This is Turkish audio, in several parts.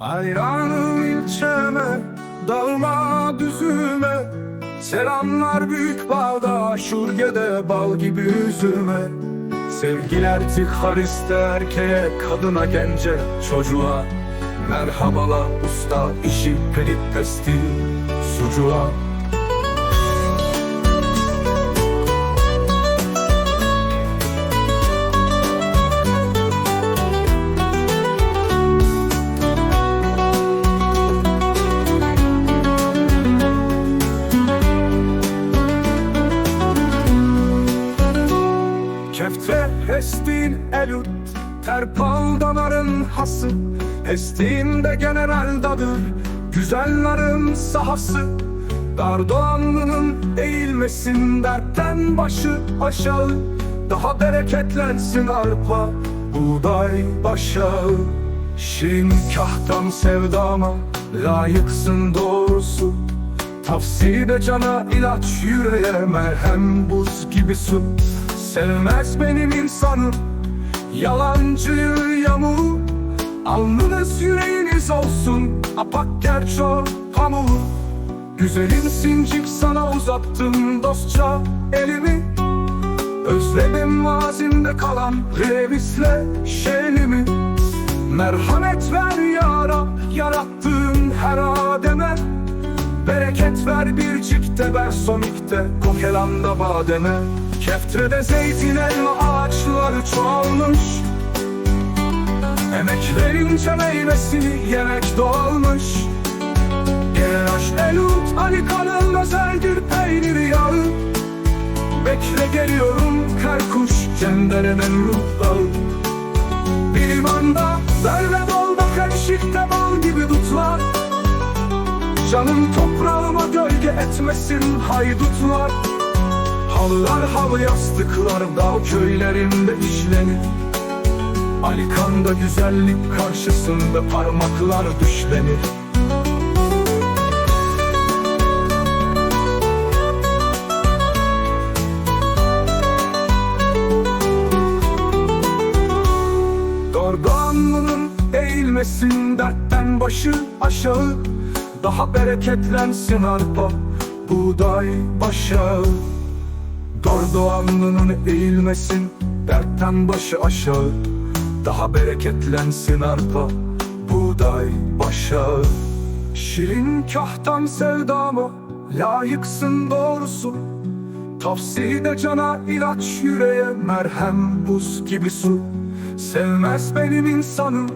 Hayranım ilçeme, dağıma düzüme. Selamlar büyük bağda, şurgede bal gibi üzüme. Sevgiler tıkhariste erkeğe, kadına, gence, çocuğa. Merhabala usta, işi pelit pestil, sucuğa hestin elut Terpal damarın hası. Hestiğinde general dadır Güzellerin sahası. Dardoğanlı'nın eğilmesin Dertten başı aşağı. Daha bereketlensin arpa Buğday başağı. Şirin kahtam sevdama Layıksın doğrusu. Tavsiyede cana ilaç yüreğe merhem buz gibi su Sevmez benim insanım Yalancı yamuğu Alnınız yüreğiniz olsun Apak gerço pamuğu Güzelim sincik sana uzattım dostça elimi. Özledim mazimde kalan revisle şelimi Merhamet ver ya Rab yarattığın her ademe. Bereket ver bir cikte bersonikte Kokelanda bademe Keftrede zeytin elma ağaçları çoğalmış. Emeklerince meyvesini yemek doğalmış Geraş elut alikanın özeldir peyniri yağı. Bekle geliyorum kerkuş cendere memruh dağı Bir limanda verve dolda karışıkta bal gibi dutlar. Canım toprağıma gölge etmesin haydutlar Halılar halı yastıklar dağ köylerinde işlenir. Alikan'da güzellik karşısında parmaklar düşlenir. Dorganlı'nın eğilmesin dertten başı aşağı Daha bereketlensin arpa buğday başağı Dordoğanlı'nın eğilmesin dertten başı aşağı. Daha bereketlensin arpa buğday başağı. Şirin kahtan sevdama layıksın doğrusu. Tavsiyede cana ilaç yüreğe merhem buz gibi su. Sevmez benim insanım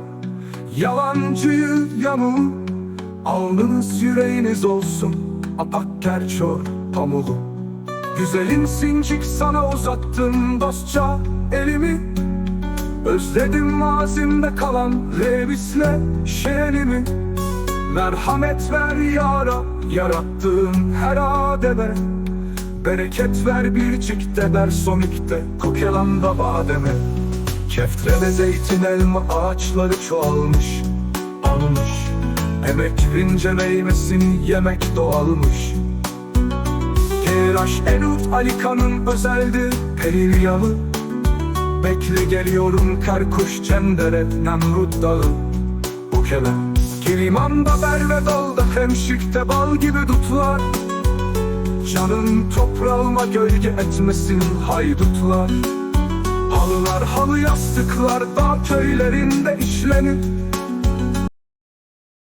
Yalancıyı yamuğu Alnınız yüreğiniz olsun Apak gerçor pamuğu Güzelim sincik sana uzattım dostça elimi. Özledim mazimde kalan revisle şelimi Merhamet ver ya Rab yarattığın her ademe. Bereket ver bir çikte bersonikte kokelanda bademe. Keftrede zeytin elma ağaçları çoğalmış Almış. Emek meyvesini yemek doğalmış Keraş Enut Alikan'ın özeldi Perilyalı Bekle geliyorum Kerkuş Cendere Nemrut Dağı. Bukele Kilimanda berve dalda hemşikte bal gibi dutlar. Canın toprağıma gölge etmesin haydutlar. Halılar halı yastıklar dağ köylerinde işlenir